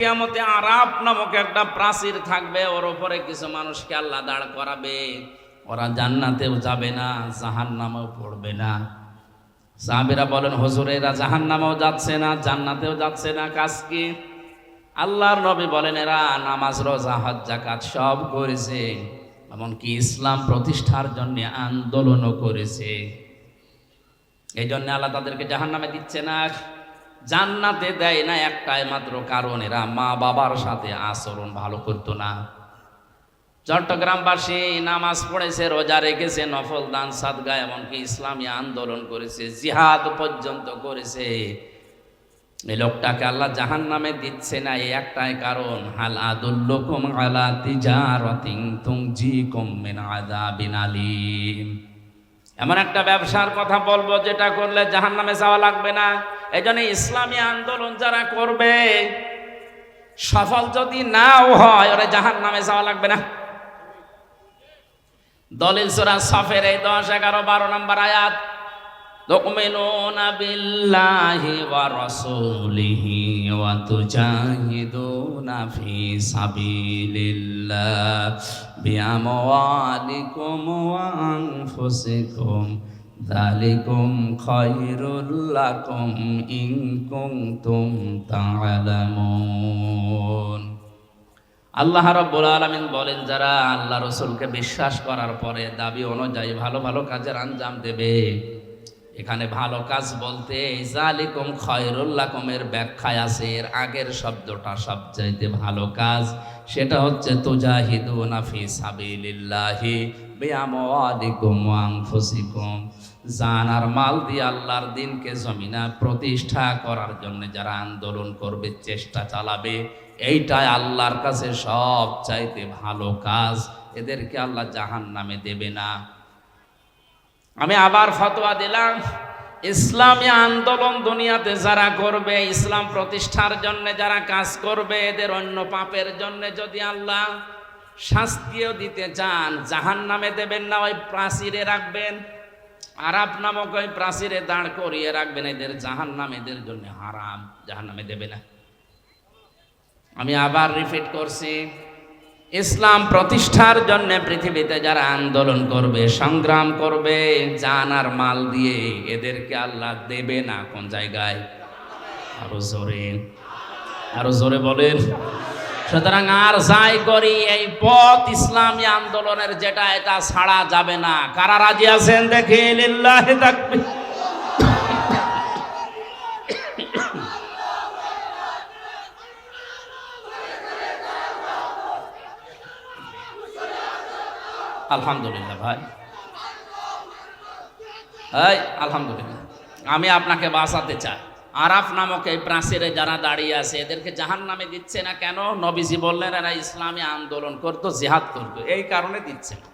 কিয়ামতে আরাপ নামক একটা প্রাচীর থাকবে, ওর ওপরে কিছু মানুষকে আল্লাহ দাঁড় করাবে। ওরা জান্নাতেও যাবে না জাহান নামেও পড়বে না। সাহাবিরা বলেন হজুরেরা জাহান নামেও যাচ্ছে না, জান্নাতেও যাচ্ছে না, কাজ কি? আল্লাহর নবী বলেন, এরা নামাজ, রোজা, হজ জাকাত সব করেছে, এমনকি ইসলাম প্রতিষ্ঠার জন্য আন্দোলনও করেছে। এই জন্য আল্লাহ তাদেরকে জাহান নামে দিচ্ছে না। জান্নাতে দেয় না একটাই মাত্র কারণ এরা মা বাবার সাথে আচরণ ভালো করতো না। চট্টগ্রামবাসী নামাজ পড়েছে, রোজা রেখেছে, নফল দান, সাদগা, এমনকি ইসলামী আন্দোলন করেছে, জিহাদ পর্যন্ত করেছে। এই লোকটাকে আল্লাহ জাহান নামে দিচ্ছে না, এই একটাই কারণ। হাল আদুল্লকুম আলা তিজারাতিন তুনজিকুম মিন আযাবিন আলিম। এমন একটা ব্যবসার কথা বলব যেটা করলে জাহান নামে যাওয়া লাগবে না। এই জন্য ইসলামী আন্দোলন যারা করবে, সফল যদি নাও হয়, ওরা জাহান নামে যাওয়া লাগবে না। দলিল সুরা সফের এই দশ এগারো বারো নম্বর আয়াত تؤمنون بالله ورسوله وتجاهدون في سبيل الله بأموالكم وأنفسكم ذلكم خير لكم إن كنتم تعلمون আল্লাহ রব্বুল আলমিন বলেন যারা আল্লাহ রসুলকে বিশ্বাস করার পরে দাবি অনুযায়ী ভালো ভালো কাজের আঞ্জাম দেবে এখানে ভালো কাজ বলতে জালিকুম খয়রুল্লাকুমের ব্যাখ্যায় আছে। এর আগের শব্দটা সবচাইতে ভালো কাজ, সেটা হচ্ছে, তুজাহিদুনা ফি সাবিলিল্লাহি বিআমওয়ালিকুম ওয়া আনফুসিকুম জান আর মাল দিয়ে আল্লাহর দিনকে জমিনা প্রতিষ্ঠা করার জন্য যারা আন্দোলন করবে, চেষ্টা চালাবে, এইটাই আল্লাহর কাছে সব চাইতে ভালো কাজ। এদেরকে আল্লাহ জাহান নামে দেবে না। আমি আবার ফতোয়া দিলাম, ইসলামী আন্দোলন দুনিয়াতে যারা করবে, ইসলাম প্রতিষ্ঠার জন্য যারা কাজ করবে, এদের অন্য পাপের জন্য যদি আল্লাহ শাস্তিও দিতে চান জাহান নামে দেবেন না, ওই প্রাচীরে রাখবেন। আরাপ নামক ওই প্রাচীরে দাঁড় করিয়ে রাখবেন, এদের জাহান নাম এদের জন্য হারাম জাহান নামে দেবে না। আমি আবার রিপিট করছি ইসলাম প্রতিষ্ঠার জন্য পৃথিবীতে যারা আন্দোলন করবে, সংগ্রাম করবে, জান আর মাল দিয়ে এদেরকে আল্লাহ দেবে না, কোন জায়গায়? আরও জোরে। আরও জোরে বলেন। সুতরাং আর যাই করি, এই পথ ইসলামী আন্দোলনের যেটা, এটা ছাড়া যাবে না। কারা রাজি আছেন দেখে? লিল্লাহি আলহামদুলিল্লাহ ভাই। এই, আলহামদুলিল্লাহ। আমি আপনাকে বাঁচাতে চাই। আরাফ নামক এই প্রাচীরে যারা দাঁড়িয়ে আছে, এদেরকে জাহান নামে দিচ্ছে না কেন? নবীজি বললেন, এরা ইসলামী আন্দোলন করতো, জিহাদ করতো এই কারণে দিচ্ছে না।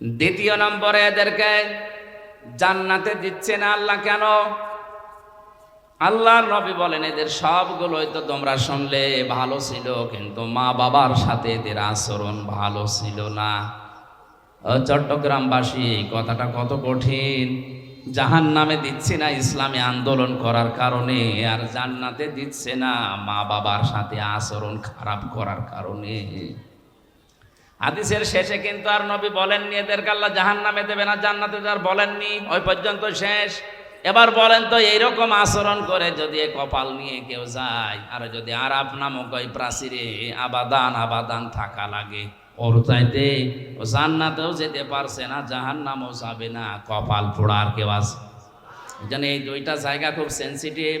দ্বিতীয় নম্বরে এদেরকে জান্নাতে দিচ্ছে না আল্লাহ কেন? আল্লাহর নবী বলেন, এদের সবগুলোই তো তোমরা শুনলে ভালো ছিল, কিন্তু মা বাবার সাথে এদের আচরণ ভালো ছিল না। চট্টগ্রামবাসী কথাটা কত কঠিন। জাহান নামে দিচ্ছে না ইসলামী আন্দোলন করার কারণে, আর জান্নাতে দিচ্ছে না মা বাবার সাথে আচরণ খারাপ করার কারণে। হাদিসের শেষে কিন্তু আর নবী বলেননি, এদেরকে আল্লাহ জাহান নামে দেবে না, জান্নাতে আর বলেননি। ওই পর্যন্ত শেষ। এবার বলেন তো এইরকম আচরণ করে যদি কপাল নিয়ে কেউ যায়, আর যদি আরাপ নামক ওই প্রাচীরে আবাদান আবাদান থাকা লাগে, ওর চাইতে ও জান্নাতেও যেতে পারছে না জাহান নামও যাবে না, কপাল পোড়ার কেউ আছে? যেন এই দুইটা জায়গা খুব সেন্সিটিভ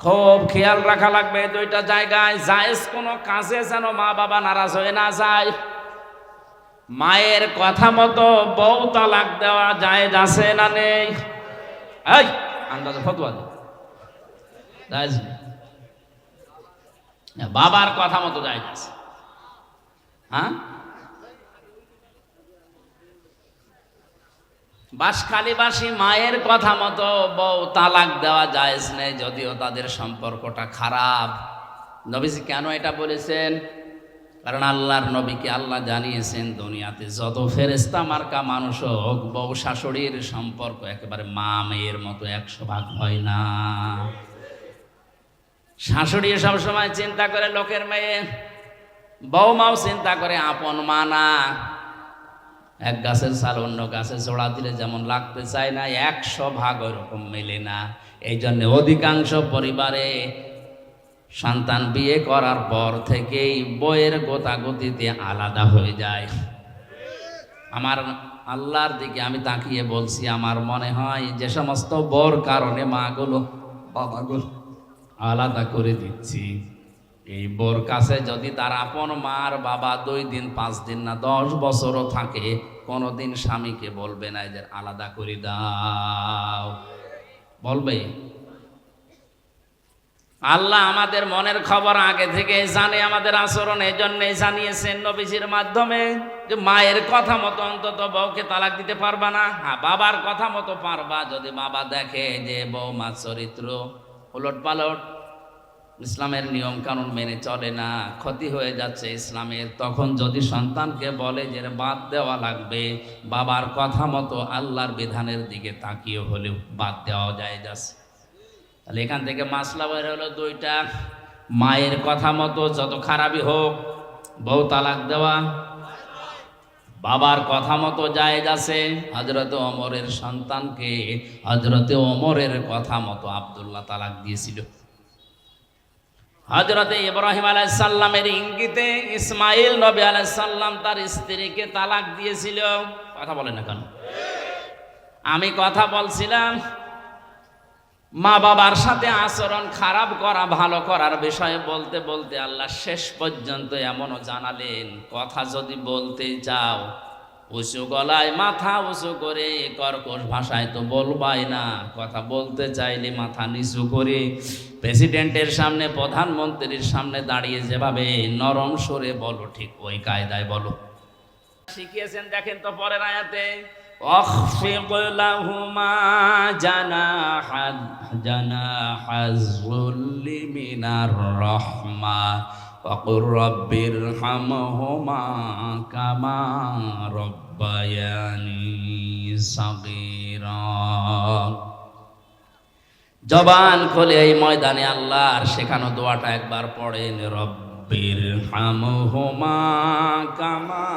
খুব খেয়াল রাখা লাগবে দুইটা জায়গায়, জায়েজ কোনো কাজে যেন মা বাবা নারাজ হয়ে না যায়। মায়ের কথা মতো বউ তালাক দেওয়া যায় আছে না নেই? এই, আন্দাজে ফতোয়া দে। জায়েজ। বাবার কথা মতো যায় আছে হ্যাঁ? বাসখালীবাসী মায়ের কথা মতো বউ তালাক দেওয়া জায়েজ নেই, যদিও তাদের সম্পর্কটা খারাপ। নবীজি কেন এটা বলেছেন? কারণ আল্লাহর নবীকে আল্লাহ জানিয়েছেন, দুনিয়াতে যত ফেরেস্তা মার্কা মানুষ হোক, বউ শাশুড়ির সম্পর্ক একেবারে মা মেয়ের মতো একশো ভাগ হয় না। শাশুড়ি সবসময় চিন্তা করে লোকের মেয়ে বৌমাও চিন্তা করে আপন মা না। এক গাছের সাল অন্য গাছে জোড়া দিলে যেমন লাগতে চায় না, একশো ভাগ ওরকম মেলে না। এই জন্য অধিকাংশ পরিবারে সন্তান বিয়ে করার পর থেকেই বইয়ের গোতাগতিতে আলাদা হয়ে যায়। আমার আল্লাহর দিকে আমি তাকিয়ে বলছি, আমার মনে হয় যে সমস্ত বর কারণে মাগুলো, বাবাগুলো আলাদা করে দিচ্ছি। এই বোর কাছে যদি তার আপন মার বাবা দুই দিন, পাঁচ দিন না দশ বছরও থাকে, কোনোদিন স্বামীকে বলবে না, এদের আলাদা করে দাও। বলবে আল্লাহ আমাদের মনের খবর আগে থেকে জানে, আমাদের আচরণ এই জন্যই জানিয়েছেন নবীজির মাধ্যমে যে মায়ের কথা মতো অন্তত বউকে তালাক দিতে পারবা না। হ্যাঁ বাবার কথা মতো পারবা, যদি বাবা দেখে যে বউ মা চরিত্র উলট পালট, ইসলামের নিয়ম কানুন মেনে চলে না, ক্ষতি হয়ে যাচ্ছে ইসলামের, তখন যদি সন্তানকে বলে যে বাদ দেওয়া লাগবে, বাবার কথা মতো আল্লাহর বিধানের দিকে তাকিয়ে হলেও বাদ দেওয়া যায় যাচ্ছে। তাহলে এখান থেকে মাসলা বের হলো দুইটা। মায়ের কথা মতো যত খারাপই হোক, বউ তালাক দেওয়া। বাবার কথা মতো জায়েজ আছে। হজরত ওমরের সন্তানকে হজরতে ওমরের কথা মতো আব্দুল্লাহ তালাক দিয়েছিল। হজরতে ইব্রাহিম আলাইসাল্লামের ইঙ্গিতে ইসমাইল নবী আলাইসাল্লাম তার স্ত্রীকে তালাক দিয়েছিল। কথা বলেন না কেন? আমি কথা বলছিলাম মা বাবার সাথে আচরণ খারাপ করা, ভালো করার বিষয়ে বলতে বলতে আল্লাহ শেষ পর্যন্ত এমনও জানালেন, কথা যদি বলতে যাও উঁচু গলায় মাথা উঁচু করে কর্কশ ভাষায় তো বলবাই না। কথা বলতে চাইলে মাথা নিচু করে প্রেসিডেন্টের সামনে, প্রধানমন্ত্রীর সামনে দাঁড়িয়ে যেভাবে নরম সরে বলো, ঠিক ওই কায়দায় বলো। শিখিয়েছেন, দেখেন তো পরের আয়াতে أخفض لهما جناح جناح الذل من الرحمة وقل رب ارحمهما كما ربياني صغيرا জবান খুলে এই ময়দানে আল্লাহর শেখানো দোয়াটা একবার পড়েন রব্বির হামহুমা কামা